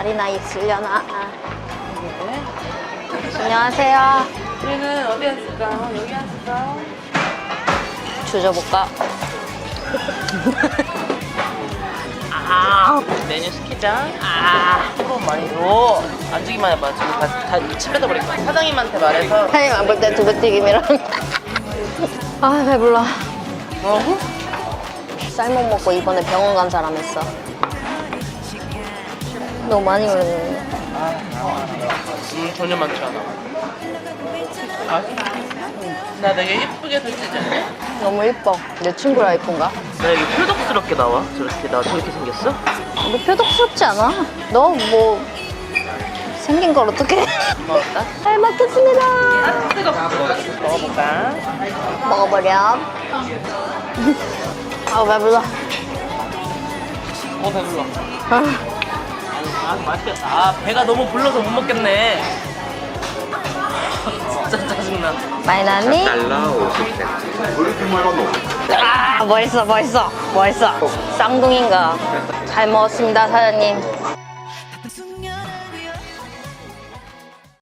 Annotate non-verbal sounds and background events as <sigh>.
자리나 있으려나? 안녕하세요. 우리는 어디 앉을까요? 여기 앉을까요? 주저볼까? 아 메뉴 시키자 아 한번 많이 줘 앉으기만 해봐 지금 다, 다 침 뱉어 버릴 거야 사장님한테 말해서 사장님 안 볼 때 두부튀김이랑. 아, 배불러. 뭐라고? 쌀먹 먹고 이번에 병원 간 사람 했어. 너무 많이 올렸는데. 음 전혀 많지 않아 아, 나 되게 예쁘게 설치지 않냐? 너무 이뻐. 내 친구 라 이쁜가? 나 이게 표독스럽게 나와 저렇게 나 저렇게 생겼어? 너 표독스럽지 않아? 너 뭐 생긴 걸 어떻게? 잘 먹겠습니다. 먹어볼까? 먹어버렴. 아우 배불러. 어 배불러 아, 아 맛있겠다 아 배가 너무 불러서 못 먹겠네 <laughs> 진짜 짜증나 많이 나니? 달러 50센트. 아 멋있어 멋있어 멋있어. 쌍둥이인가? 잘 먹었습니다 사장님.